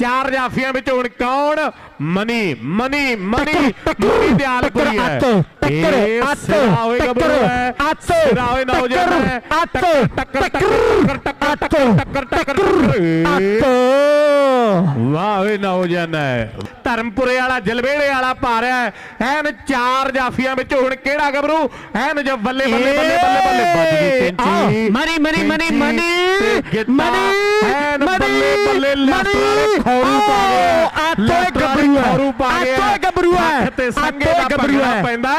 ਚਾਰ ਜਾਫੀਆਂ ਵਿੱਚ ਹੁਣ ਕੌਣ? ਮਨੀ ਮਨੀ ਮਨੀ ਮਨੀ ਦਿਆਲਪੁਰੀ ਹੈ। ਟੱਕਰ ਅੱਤ ਟੱਕਰ ਅੱਤ ਹੋਏ ਨੌਜਵਾਨ ਹੈ। ਅੱਤ ਟੱਕਰ ਟੱਕਰ ਟੱਕਰ ਟੱਕਰ ਟੱਕਰ ਟੱਕਰ ਅੱਤ ਵਾਹ ਓਏ ਨੌਜਵਾਨ ਹੈ। ਧਰਮਪੁਰੇ ਵਾਲਾ ਜਲਵੇੜੇ ਵਾਲਾ ਪਾ ਰਿਹਾ ਹੈ। ਐਨ ਚਾਰ ਜਾਫੀਆਂ ਵਿੱਚ ਹੁਣ ਕਿਹੜਾ ਗੱਭਰੂ? ਐਨ ਜੋ ਬੱਲੇ ਬੱਲੇ ਬੱਲੇ ਬੱਲੇ ਬੱਲੇ ਵੱਜ ਗਈ ਕੈਂਚੀ। ਕੈਂਚੀ ਮਨੀ ਤੇ ਗਿੱਧਾ, ਮਨੀ ਐਨ ਬੱਲੇ ਬੱਲੇ ਲੈਫਟ ਵਾਲੇ ਖੌਰੂ ਪਾ ਗਏ ਆਤੋ ਤੇ ਸੰਗੇ ਦਾ ਗੱਭਰੂ ਹੈ। ਪੈਂਦਾ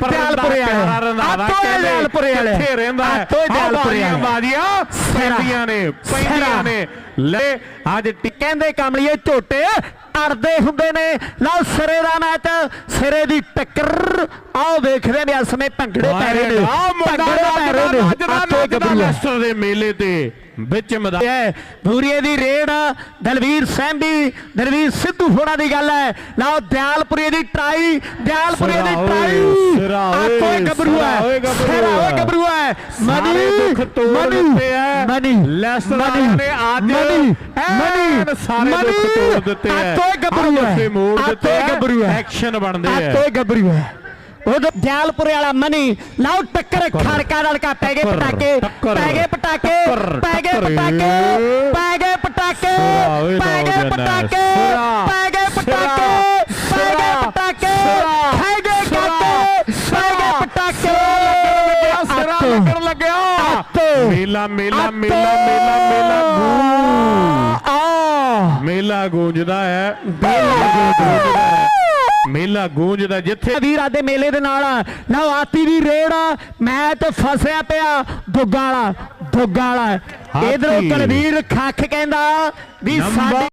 ਪਰ ਦਿਆਲਪੁਰੇ ਵਾਲੇ। ਕਹਿੰਦੇ ਦਿਆਲਪੁਰੇ ਵਾਲੇ। ਕਿੱਥੇ ਰਹਿੰਦਾ ਆਤੋ ਦਿਆਲਪੁਰੇ ਵਾਲੇ। ਬਾਜ਼ੀਆਂ। ਪੈਂਦੀਆਂ ਨੇ ਪੈਂਦੀਆਂ। ਨੇ। ਲੈ ਅੱਜ ਕਹਿੰਦੇ ਕਮਲੀਏ ਝੋਟੇ ਅੜਦੇ ਹੁੰਦੇ ਨੇ। ਲਓ ਸਿਰੇ ਦਾ ਮੈਚ ਸਿਰੇ ਦੀ ਟੱਕਰ। ਆਓ ਵੇਖਦੇ ਨੇ ਇਸ ਸਮੇਂ ਭੰਗੜੇ ਪੈ ਰਹੇ ਨੇ। ਭੰਗੜੇ ਪੈ ਰਹੇ ਨੇ। ਨੱਚਦਾ ਗੱਭਰੂ ਲੈਸਟਰ ਦੇ ਮੇਲੇ ਤੇ ਵਿੱਚ ਮੈਦਾਨ। ਹੈ ਬੂਰੀਏ ਦੀ ਰੇਡ ਦਲਵੀਰ ਸੈਂਡੀ ਦਲਵੀਰ ਸਿੱਧੂ ਹੋਣਾ ਦੀ ਗੱਲ ਹੈ। ਲਓ ਦਿਆਲਪੁਰੀ ਦੀ ਟਰਾਈ ਦਿਆਲਪੁਰੀ ਦੀ ਟਰਾਈ। ਆਤੋ ਗੱਭਰੂ ਹੈ। ਸਾਰੇ ਦੁੱਖ ਤੋੜ ਮਨੀ ਦਿੱਤੇ ਐ। ਮਨੀ ਲੈਸਟਰ ਮਨੀ, ਨੇ ਅੱਜ ਮਨੀ ਮਨੀ ਸਾਰੇ ਦੁੱਖ ਮਨੀ, ਤੋੜ ਦਿੱਤੇ ਐ। ਆਤੋ ਗੱਭਰੂ ਦਿੱਤੇ ਆਤੋ ਗੱਭਰੂ ਹੈ ਐਕਸ਼ਨ ਬਣਦੇ ਐ। ਆਤੋ ਗੱਭਰੂ ਹੈ ਉਹ ਦਿਆਲਪੁਰੇ ਵਾਲਾ ਮਨੀ ਲਾਓ ਟੱਕਰ ਖੜਕਾ ਰੜਕਾ ਪੈ ਗਏ ਪਟਾਕੇ ਪੈ ਗਏ ਪਟਾਕੇ ਪੈ ਗਏ ਪਟਾਕੇ। ਪੈ ਗਏ ਪਟਾਕੇ ਪੈ ਗਏ ਪਟਾਕੇ ਸਿਰਾ, ਪੈ ਗਏ ਸਿਰਾ, ਪਟਾਕੇ ਸਿਰਾ, ਪੈ ਗਏ ਸਿਰਾ, ਕਾਕੇ ਪੈ ਗਏ ਪਟਾਕੇ ਸਿਰਾ ਅੱਤ, ਲੱਗਣ ਲੱਗਿਆ ਅੱਤ, ਮੇਲਾ ਮੇਲਾ। ਮੇਲਾ ਮੇਲਾ ਮੇਲਾ ਆ ਮੇਲਾ ਗੂੰਜਦਾ ਹੈ ਮੇਲਾ ਗੂੰਜਦਾ ਹੈ। ਮੇਲਾ ਗੂੰਜਦਾ ਜਿੱਥੇ ਵੀਰਾਂ ਦੇ ਮੇਲੇ ਦੇ ਨਾਲ ਲਓ ਆਤੀ ਦੀ ਰੇਡ ਮੈਚ ਫਸਿਆ ਪਿਆ ਦੁੱਗਾ ਵਾਲਾ ਦੁੱਗਾ ਵਾਲਾ। ਇਧਰੋਂ। ਕੁਲਵੀਰ ਖੱਖ ਕਹਿੰਦਾ ਵੀ ਸਾਡੀ